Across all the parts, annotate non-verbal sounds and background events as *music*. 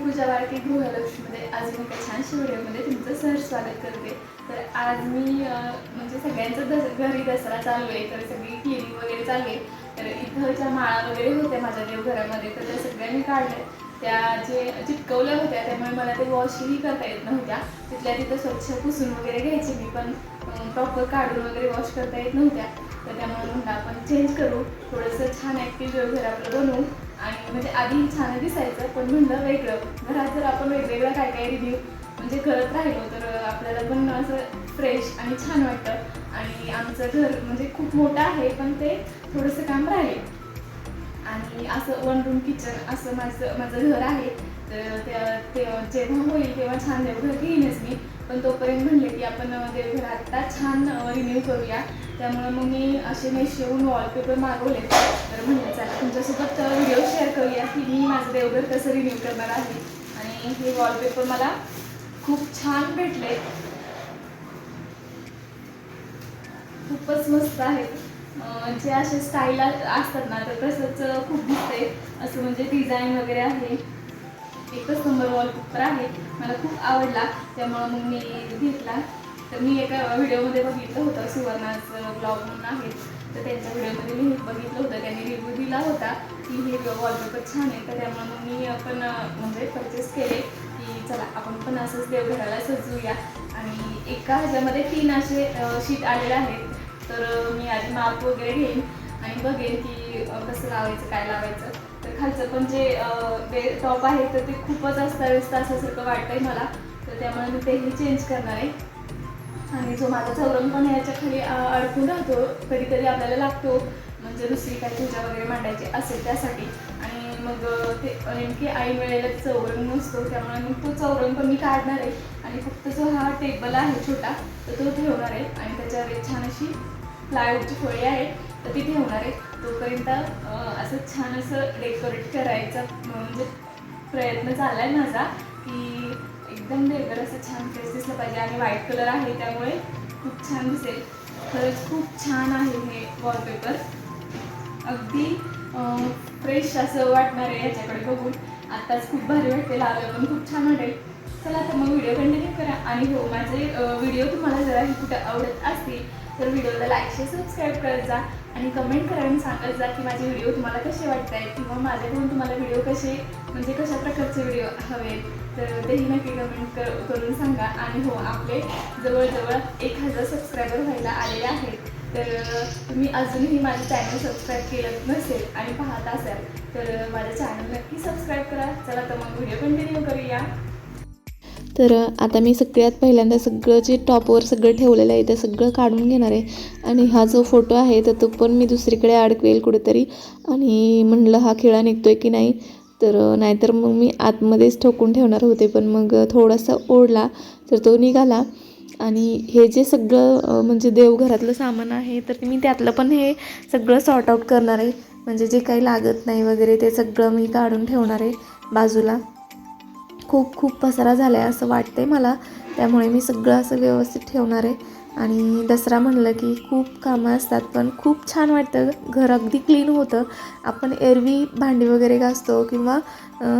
पूजा वाळके गृहलक्ष्मीमध्ये अजून एका छान व्हिडिओमध्ये तुमचं सहज स्वागत करते. तर आज मी म्हणजे सगळ्यांचं दस घरी दसरा चालू आहे तर सगळी क्लिनिंग वगैरे चालू आहे. तर इथंच्या माळा वगैरे होत्या माझ्या देवघरामध्ये तर त्या सगळ्यांनी मी काढल्या. त्या जे चिटकवल्या होत्या त्यामुळे मला ते वॉशही करता येत नव्हत्या. तिथल्या तिथं स्वच्छ पुसून वगैरे घ्यायची मी पण प्रॉपर काढून वगैरे वॉश करता येत नव्हत्या. तर त्यामुळे म्हणलं आपण चेंज करू. थोडंसं छान ॲक्टिव्ह घर आपलं बनवू आणि म्हणजे आधी छान दिसायचं पण म्हणलं वेगळं. घरात जर आपण वेगवेगळं काय काय रिव्ह्यू म्हणजे करत राहिलो तर आपल्याला पण असं फ्रेश आणि छान वाटतं. आणि आमचं घर म्हणजे खूप मोठं आहे पण ते थोडंसं काम राहील. आणि असं वन रूम किचन असं माझं माझं घर आहे. तर त्या ते जेव्हा होईल तेव्हा छान देवघर घेईनच मी. पण तोपर्यंत म्हणले की आपण देवघर आत्ता छान रिन्यू करूया. त्यामुळे मग मी असे मेशोहून वॉलपेपर मागवले. तर म्हणलं चला तुमच्यासोबत व्हिडिओ शेअर करूया की मी माझं देवघर कसं रिन्यू करणार आहे. आणि हे वॉलपेपर मला खूप छान भेटले खूपच मस्त आहेत जे असे स्टाईल असतात ना तर तसंच खूप दिसते असं म्हणजे डिझाईन वगैरे आहे. एकच नंबर वॉलपेपर आहे. मला खूप आवडला. त्यामुळं मग मी घेतला. तर मी एका व्हिडिओमध्ये बघितलं होतं सुवर्णाचं ब्लॉग म्हणून आहे. तर त्यांच्या व्हिडिओमध्ये मी बघितलं होतं. त्यांनी रिव्ह्यू दिला होता की हे वॉलपेपर छान आहे. तर त्यामुळे मग मी पण म्हणजे परचेस केले की चला आपण पण असंच देवघराला सजवूया. आणि एका ह्याच्यामध्ये तीन असे शीट आलेले आहेत. तर मी आधी माप वगैरे घेईन आणि बघेन की कसं लावायचं काय लावायचं. खालचं पण जे टॉप आहे तर ते खूपच अस्ताव्यस्त असल्यासारखं वाटतंय मला. तर त्यामुळे मी तेही चेंज करणार आहे. आणि जो माझा चौरंग पण याच्या खाली अडकून राहतो. कधी कधी आपल्याला लागतो. म्हणजे दुसरी काही पूजा वगैरे मांडायची असेल त्यासाठी. आणि मग ते नेमकी आई वेळेला चौरंग नसतो त्यामुळे मग तो चौरंग पण मी काढणार आहे. आणि फक्त जो हा टेबल आहे छोटा तर तो ठेवणार आहे. आणि त्याच्यावर छान अशी प्लायवूडची फळी आहे. तर ती ठेवणार आहे. तोपर्यंत असं छान असं डेकोरेट करायचा म्हणजे प्रयत्न चालला आहे माझा की एकदम देवघर असं छान फ्रेश दिसलं पाहिजे. आणि व्हाईट कलर आहे त्यामुळे खूप छान दिसेल. खरंच खूप छान आहे हे वॉलपेपर अगदी फ्रेश असं वाटणार आहे याच्याकडे बघून. आत्ताच खूप भारी वाटते. लावलं पण खूप छान वाटेल. चला तर मग व्हिडिओ कंटिन्यू करा. आणि हो माझे व्हिडिओ तुम्हाला जरा कुठं आवडत असतील तर व्हिडिओला लाईक शेअर सबस्क्राईब करत जा. आणि कमेंट करा आणि सांगत जा की माझे व्हिडिओ तुम्हाला कसे वाटत आहेत किंवा माझ्याकडून तुम्हाला व्हिडिओ कसे म्हणजे कशा प्रकारचे व्हिडिओ हवे तर तेही नक्की कमेंट कर करून सांगा. आणि हो आपले जवळजवळ एक हजार सबस्क्रायबर व्हायला आलेले आहेत. तर तुम्ही अजूनही माझं चॅनल सबस्क्राईब केलं नसेल आणि पाहत असाल तर माझं चॅनल नक्की सबस्क्राईब करा. चला तर मग व्हिडिओ कंटिन्यू करूया. तर आता मी सगळ्यात पहिल्यांदा सगळं जे टॉपवर सगळं ठेवलेलं आहे ते सगळं काढून घेणार आहे. आणि हा जो फोटो आहे तर तो पण मी दुसरीकडे अडकवेल कुठेतरी. आणि म्हणलं हा खिळा आहे की नाही? तर नाहीतर मग मी आतमध्येच ठोकून ठेवणार होते पण मग थोडासा ओढला तर तो निघाला. आणि हे जे सगळं म्हणजे देवघरातलं सामान आहे तर मी त्यातलं पण हे सगळं सॉर्ट आऊट करणार आहे. म्हणजे जे काही लागत नाही वगैरे ते सगळं मी काढून ठेवणार आहे बाजूला. खूप खूप पसारा झाला आहे असं वाटतंय मला. त्यामुळे मी सगळं असं व्यवस्थित ठेवणार आहे. आणि दसरा म्हणलं की खूप कामं असतात पण खूप छान वाटतं. घर अगदी क्लीन होतं. आपण एरवी भांडी वगैरे घासतो किंवा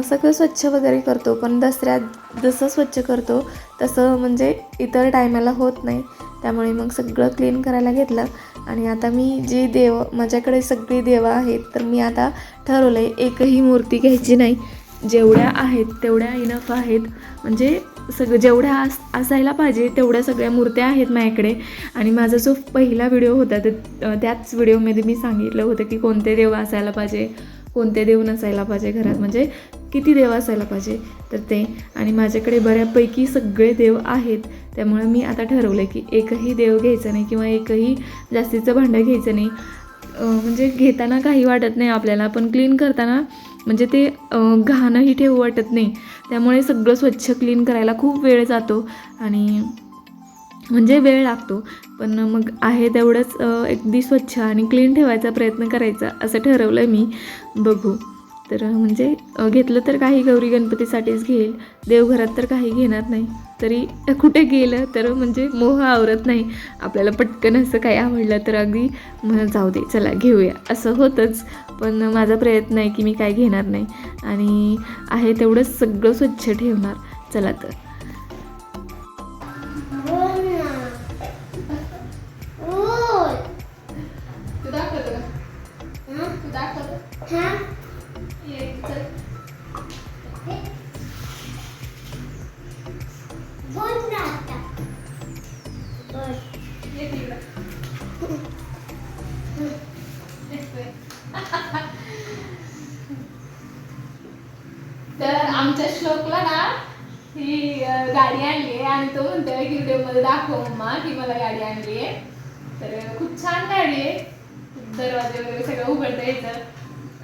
सगळं स्वच्छ वगैरे करतो. पण दसऱ्यात जसं स्वच्छ करतो तसं म्हणजे इतर टायमाला होत नाही. त्यामुळे मग सगळं क्लीन करायला घेतलं. आणि आता मी जी देव माझ्याकडे सगळी देवं आहेत तर मी आता ठरवलं आहे एकही मूर्ती घ्यायची नाही. जेवढ्या आहेत तेवढ्या इनफ आहेत. म्हणजे सगळं जेवढ्या अस असायला पाहिजे तेवढ्या सगळ्या मूर्त्या आहेत माझ्याकडे. आणि माझा जो पहिला व्हिडिओ होता तर त्याच व्हिडिओमध्ये मी सांगितलं होतं की कोणते देव असायला पाहिजे कोणते देव नसायला पाहिजे घरात. म्हणजे किती देव असायला पाहिजे तर ते. आणि माझ्याकडे बऱ्यापैकी सगळे देव आहेत. त्यामुळे मी आता ठरवलं की एकही देव घ्यायचं नाही किंवा एकही जास्तीचं भांडं घ्यायचं नाही. म्हणजे घेताना काही वाटत नाही आपल्याला पण क्लीन करताना म्हणजे ते घाणही घाणंही ठेवू वाटत नाही. त्यामुळे सगळं स्वच्छ क्लीन करायला खूप वेळ जातो आणि म्हणजे वेळ लागतो. पण मग आहे तेवढंच अगदी स्वच्छ आणि क्लीन ठेवायचा प्रयत्न करायचा असं ठरवलं मी. बघू. तर म्हणजे घेतलं तर काही गौरी गणपतीसाठीच घेईल देवघरात तर काही घेणार नाही. तरी कुठे गेलं तर म्हणजे मोह आवरत नाही. आपल्याला पटकन असं काही आवडलं तर अगदी म्हणत जाऊ दे चला घेऊया. असं होतंच. पण माझा प्रयत्न आहे की मी काय घेणार नाही. आणि आहे तेवढंच सगळं स्वच्छ ठेवणार. चला तर. आमच्या श्लोकला ना ही गाडी आणली आहे आणि तो म्हणतोय की व्हिडिओमध्ये दाखव मम्मा की मला गाडी आणली आहे. तर खूप छान गाडी आहे. दरवाजे वगैरे सगळं उघडता येतं.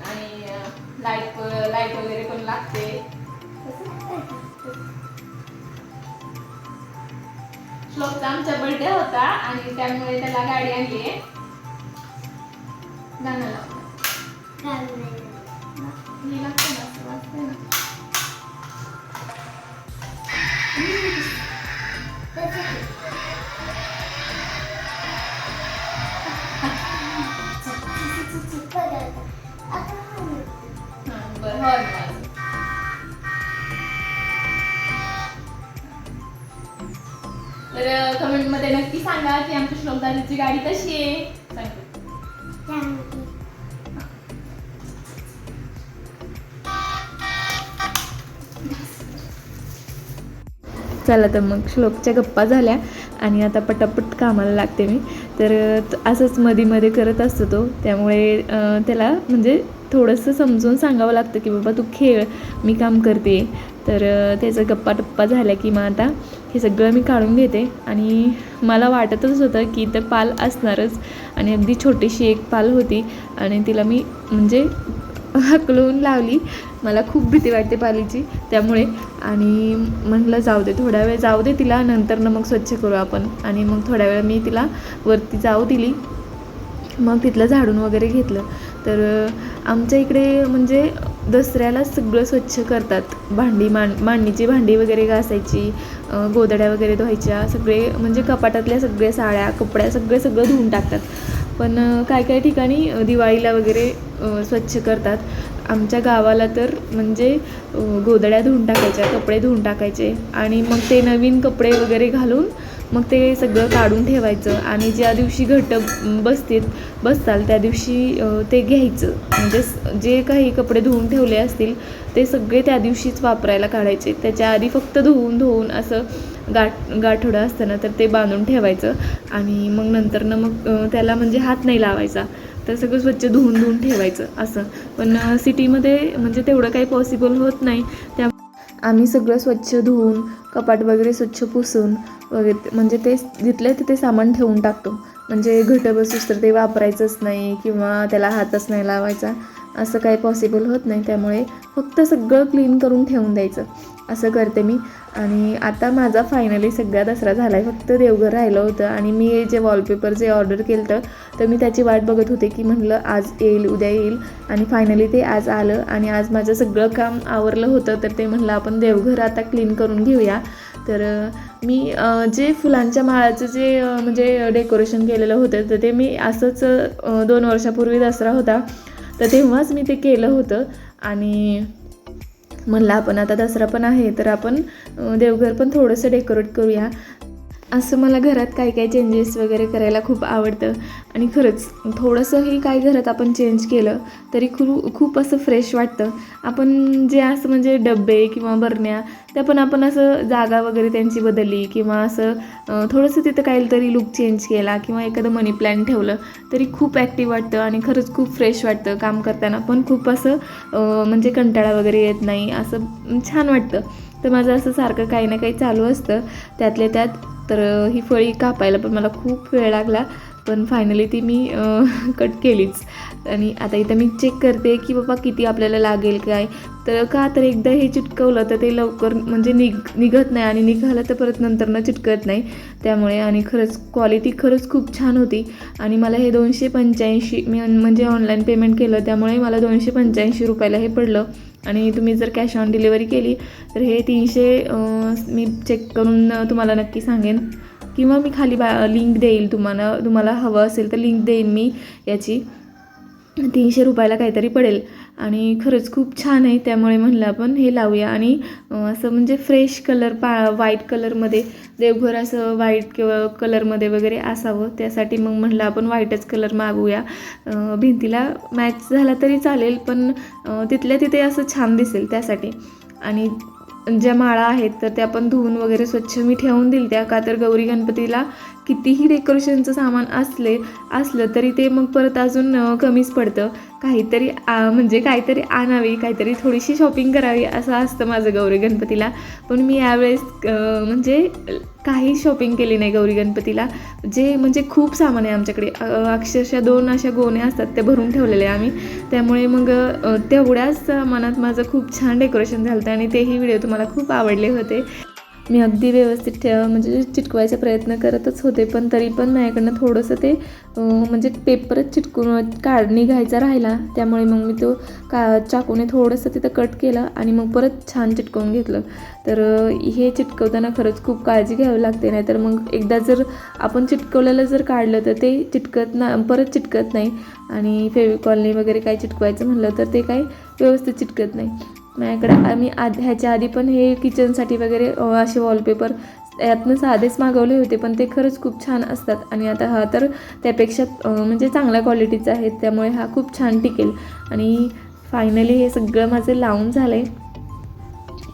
आणि लाइट लाइट वगैरे पण लागते. श्लोकचा आमचा बर्थडे होता आणि त्यामुळे त्याला गाडी आणली आहे. गाणं लाव. हे लागतं ना, तर कमेंटमध्ये नक्की सांगा की आमच्या श्लोकदारीची गाडी कशी आहे? चला तर मग श्लोकच्या गप्पा झाल्या आणि आता पटापट कामाला लागते मी. तर असंच मध्ये मध्ये करत असतो तो. त्यामुळे त्याला म्हणजे थोडंसं समजून सांगावं लागतं की बाबा तू खेळ मी काम करते. तर त्याचा त्याचं गप्पा टप्पा झाल्या की मग आता हे सगळं मी काढून घेते. आणि मला वाटतच होतं की इथं पाल असणारच. आणि अगदी छोटीशी एक पाल होती. आणि तिला मी म्हणजे हकलवून लावली. मला खूप भीती वाटते पालीची त्यामुळे. आणि म्हटलं जाऊ दे थोडा वेळ जाऊ दे तिला नंतर मग स्वच्छ करू आपण. आणि मग थोड्या वेळ मी तिला वरती जाऊ दिली. मग तिथलं झाडून वगैरे घेतलं. तर आमच्या इकडे म्हणजे दसऱ्याला सगळं स्वच्छ करतात. भांडी मांड मांडणीची भांडी वगैरे घासायची गोदड्या वगैरे धुवायच्या सगळे म्हणजे कपाटातल्या सगळ्या साड्या कपड्या सगळे सगळं धुवून टाकतात. पण काय काय ठिकाणी दिवाळीला वगैरे स्वच्छ करतात. आमच्या गावाला तर म्हणजे अं, गोधड्या धुवून टाकायच्या कपडे धुवून टाकायचे आणि मग ते नवीन कपडे वगैरे घालून मग ते सगळं काढून ठेवायचं आणि ज्या दिवशी घट बसतील बसताल त्या दिवशी ते घ्यायचं. म्हणजे जे काही कपडे धुवून ठेवले असतील ते सगळे त्या दिवशीच वापरायला काढायचे. त्याच्या आधी फक्त धुवून धुवून असं गाठ गाठोडं असतं ना तर ते बांधून ठेवायचं आणि मग नंतरनं मग त्याला म्हणजे हात नाही लावायचा. तर सगळं स्वच्छ धुवून धुवून ठेवायचं असं. पण सिटीमध्ये म्हणजे तेवढं काही पॉसिबल होत नाही. त्या आम्ही सगळं स्वच्छ धुवून कपाट वगैरे स्वच्छ पुसून वगैरे म्हणजे ते जिथले तिथे सामान ठेवून टाकतो. म्हणजे घट बसूस तर ते वापरायचंच नाही किंवा त्याला हातच नाही लावायचा. असं काही पॉसिबल होत नाही. त्यामुळे फक्त सगळं क्लीन करून ठेवून द्यायचं. असं करते मी. आणि आता माझा फायनली सगळा दसरा झाला आहे फक्त देवघर राहिलं होतं आणि मी जे वॉलपेपर जे ऑर्डर केलं होतं तर मी त्याची वाट बघत होते की म्हणलं आज येईल उद्या येईल. आणि फायनली ते आज आलं आणि आज माझं सगळं काम आवरलं होतं तर ते म्हणलं आपण देवघर आता क्लीन करून घेऊया. तर मी जे फुलांच्या माळाचं जे म्हणजे डेकोरेशन केलेलं होतं तर ते मी असंच दोन वर्षापूर्वी दसरा होता. तर तेव्हाच मी ते केलं होतं. आणि म्हणलं आपण आता दसरा पण आहे तर आपण देवघर पण थोडंसं डेकोरेट करूया. असं मला घरात काही काही चेंजेस वगैरे करायला खूप आवडतं. आणि खरंच थोडंसंही काय घरात आपण चेंज केलं तरी खूप खूप असं फ्रेश वाटतं. आपण जे असं म्हणजे डबे किंवा बरण्या त्या पण आपण असं जागा वगैरे त्यांची बदलली किंवा असं थोडंसं तिथं काहीतरी लुक चेंज केला किंवा एखादं मनी प्लॅन ठेवलं तरी खूप ॲक्टिव्ह वाटतं आणि खरंच खूप फ्रेश वाटतं काम करताना. पण खूप असं म्हणजे कंटाळा वगैरे येत नाही असं छान वाटतं. तर माझं असं सारखं काही ना काही चालू असतं. त्यातल्या त्यात तर ही फळी कापायला पण मला खूप वेळ लागला पण फायनली ती मी कट *laughs* केलीच. आणि आता इथं मी चेक करते की बाबा किती आपल्याला लागेल काय. तर का तर एकदा हे चिटकवलं तर ते लवकर म्हणजे निघ निघत नाही आणि निघालं तर परत नंतरनं चिटकत नाही. त्यामुळे आणि खरंच क्वालिटी खरंच खूप छान होती. आणि मला हे दोनशे पंच्याऐंशी मी म्हणजे ऑनलाईन पेमेंट केलं त्यामुळे मला दोनशे पंच्याऐंशी रुपयाला हे पडलं. आणि तुम्ही जर कॅश ऑन डिलिव्हरी केली तर हे तीनशे मी चेक करून तुम्हाला नक्की सांगेन. किंवा मी खाली बा लिंक देईल तुम्हाला तुम्हाला हवं असेल तर लिंक देईन मी याची. तीनशे रुपयाला काहीतरी पडेल. आणि खरंच खूप छान आहे. त्यामुळे म्हणलं आपण हे लावूया. आणि असं म्हणजे फ्रेश कलर पा व्हाईट कलरमध्ये देवघर असं व्हाईट किंवा कलरमध्ये वगैरे असावं. त्यासाठी मग म्हणलं आपण व्हाईटच कलर मागूया भिंतीला मॅच झाला तरी चालेल पण तिथल्या तिथे असं छान दिसेल त्यासाठी. आणि ज्या माळा आहेत तर त्या पण धुवून वगैरे स्वच्छ मी ठेवून दिल त्या का तर गौरी गणपतीला कितीही डेकोरेशनचं सामान असले असलं तरी ते मग परत अजून कमीच पडतं. काहीतरी आ, म्हणजे काहीतरी आणावी काहीतरी थोडीशी शॉपिंग करावी असं असतं माझं गौरी गणपतीला. पण मी यावेळेस म्हणजे काही शॉपिंग केली नाही गौरी गणपतीला. जे म्हणजे खूप सामान आहे आमच्याकडे. अक्षरशः दोन अशा गोण्या असतात त्या भरून ठेवलेल्या आम्ही. त्यामुळे मग तेवढ्याच सामानात माझं खूप छान डेकोरेशन झालं होतं आणि तेही व्हिडिओ तुम्हाला खूप आवडले होते. मी अगदी व्यवस्थित ठेव म्हणजे चिटकवायचा प्रयत्न करतच होते पण तरी पण माझ्याकडनं थोडंसं ते म्हणजे पेपरच चिटकून काढ निघायचा राहिला. त्यामुळे मग मी तो का चाकूने थोडंसं तिथं कट केलं आणि मग परत छान चिटकवून घेतलं. तर हे चिटकवताना खरंच खूप काळजी घ्यावी लागते नाही तर मग एकदा जर आपण चिटकवलेलं जर काढलं तर ते चिटकत ना परत चिटकत नाही. आणि फेविकॉलने वगैरे काय चिटकवायचं म्हणलं तर ते काही व्यवस्थित चिटकत नाही. माझ्याकडे आम्ही आधी ह्याच्या आधी पण हे किचनसाठी वगैरे असे वॉलपेपर यातनं साधेच मागवले होते पण ते खरंच खूप छान असतात. आणि आता हा तर त्यापेक्षा म्हणजे चांगल्या क्वालिटीचा आहे त्यामुळे हा खूप छान टिकेल. आणि फायनली हे सगळं माझं लावून झालं आहे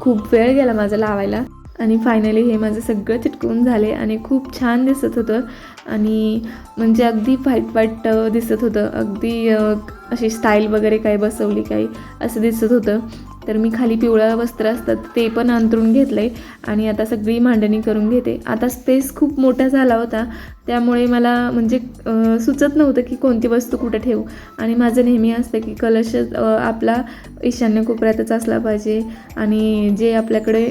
खूप वेळ गेला माझा लावायला. आणि फायनली हे माझं सगळं चिटकवून झाले आणि खूप छान दिसत होतं. आणि म्हणजे अगदी फाईट वाईट दिसत होतं. अगदी अशी स्टाईल वगैरे काय बसवली काही असं दिसत होतं. तर मी खाली पिवळं वस्त्र असतात ते पण अंतरून घेतलं आहे आणि आता सगळी मांडणी करून घेते. आता स्पेस खूप मोठा झाला होता त्यामुळे मला म्हणजे सुचत नव्हतं की कोणती वस्तू कुठं ठेवू. आणि माझं नेहमी असतं की कलश आपला ईशान्य कोपऱ्यातच असला पाहिजे आणि जे आपल्याकडे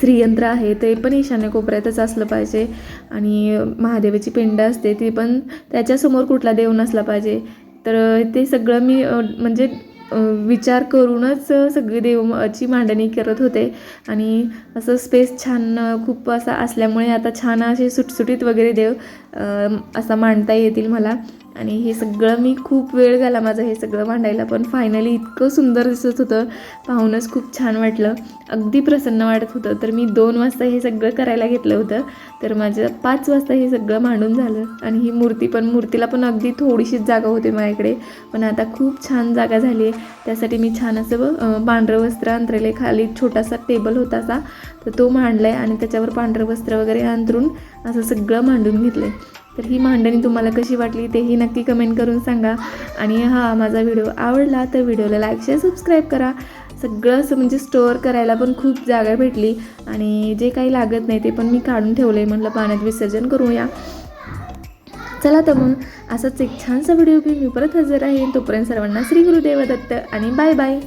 श्रीयंत्र आहे ते पण ईशान्य कोपऱ्यातच असलं पाहिजे. आणि महादेवाची पिंड असते ती पण त्याच्यासमोर कुठला देव नसला पाहिजे. तर ते सगळं मी म्हणजे विचार करूनच सगळी देवची मांडणी करत होते. आणि असं स्पेस छान खूप असा असल्यामुळे आता छान असे सुटसुटीत वगैरे देव असा मांडता येतील मला. आणि हे सगळं मी खूप वेळ झाला माझं हे सगळं मांडायला पण फायनली इतकं सुंदर दिसत होतं. पाहूनच खूप छान वाटलं. अगदी प्रसन्न वाटत होतं. तर मी दोन वाजता हे सगळं करायला घेतलं होतं. तर माझं पाच वाजता हे सगळं मांडून झालं. आणि ही मूर्ती पण मूर्तीला पण अगदी थोडीशीच जागा होती माझ्याकडे. पण आता खूप छान जागा झाली आहे. त्यासाठी मी छान असं पांढरं वस्त्र अंतरले खाली छोटासा टेबल होता असा. तर तो मांडला आहे आणि त्याच्यावर पांढरं वस्त्र वगैरे अंतरून असं सगळं मांडून घेतलं आहे तर ही मांडणी तुम्हाला कशी वाटली तेही नक्की कमेंट करून सांगा. आणि हा माझा व्हिडिओ आवडला तर व्हिडिओला लाईक शेअर सबस्क्राईब करा. सगळं असं म्हणजे स्टोअर करायला पण खूप जागा भेटली आणि जे काही लागत नाही ते पण मी काढून ठेवलं आहे म्हटलं पाण्यात विसर्जन करूया. चला तर मग असाच एक छानसा व्हिडिओ घेऊन मी परत हजर आहे तोपर्यंत सर्वांना श्री गुरुदेव दत्त आणि बाय बाय